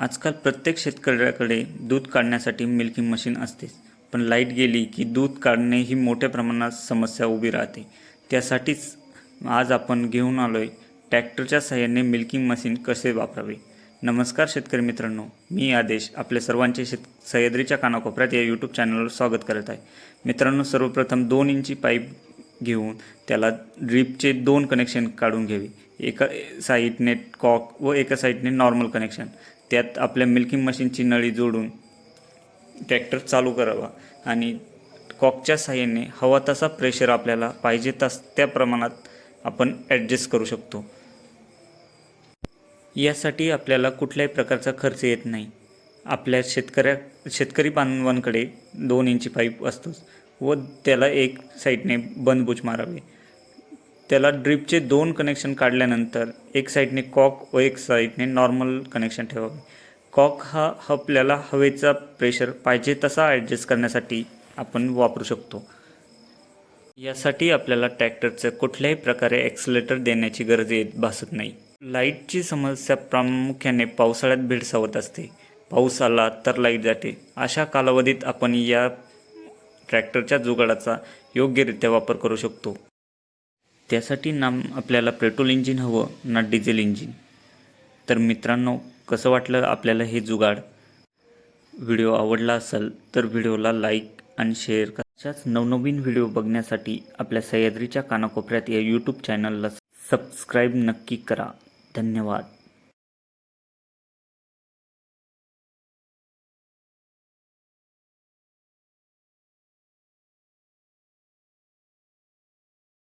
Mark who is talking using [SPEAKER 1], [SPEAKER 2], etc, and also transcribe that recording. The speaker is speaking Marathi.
[SPEAKER 1] आजकाल प्रत्येक शेतकऱ्याकडे दूध काढण्यासाठी मिल्किंग मशीन असतेच. पण लाइट गेली की दूध काढणे ही मोठ्या प्रमाणात समस्या उभी राहते. त्यासाठीच आज आपण घेऊन आलो आहे ट्रॅक्टरच्या सहाय्याने मिल्किंग मशीन कसे वापरावे? नमस्कार शेतकरी मित्रांनो मी आदेश आपल्या सर्वांचे शेत सह्याद्रीच्या कानाकोपऱ्यात या यूट्यूब चॅनलवर स्वागत करत आहे. मित्रांनो सर्वप्रथम दोन इंची पाईप घेऊन त्याला ड्रीपचे दोन कनेक्शन काढून घ्यावे. एका साईडने कॉक व एका साईडने नॉर्मल कनेक्शन त्यात आपल्या मिल्किंग मशीनची नळी जोडून ट्रॅक्टर चालू करावा. आणि कॉकच्या साहाय्याने हवा तसा प्रेशर आपल्याला पाहिजे तस त्या प्रमाणात आपण ॲडजस्ट करू शकतो. यासाठी आपल्याला कुठल्याही प्रकारचा खर्च येत नाही. आपल्या शेतकऱ्या शेतकरी बांधवांकडे दोन इंची पाईप असतोच व त्याला एक साईडने बंदबूज मारावे. त्याला ड्रिपचे दोन कनेक्शन काढल्यानंतर एक साईडने कॉक व एक साईडने नॉर्मल कनेक्शन ठेवावे. कॉक हा आपल्याला हवेचा प्रेशर पाहिजे तसा ॲडजस्ट करण्यासाठी आपण वापरू शकतो. यासाठी आपल्याला ट्रॅक्टरचं कुठल्याही प्रकारे ॲक्सिलेटर देण्याची गरज येत भासत नाही. लाईटची समस्या प्रामुख्याने पावसाळ्यात भेडसावत असते. पाऊस आला तर लाइट जाते. अशा कालावधीत आपण या ट्रॅक्टरच्या जुगाडाचा योग्यरित्या वापर करू शकतो. त्यासाठी ना आपल्याला पेट्रोल इंजिन हवं ना डिझेल इंजिन. तर मित्रांनो कसं वाटलं आपल्याला हे जुगाड? व्हिडिओ आवडला असेल तर व्हिडिओला लाईक आणि शेअर करा. अशाच नवनवीन व्हिडिओ बघण्यासाठी आपल्या सह्याद्रीच्या कानाकोपऱ्यात या यूट्यूब चॅनलला सबस्क्राईब नक्की करा. धन्यवाद.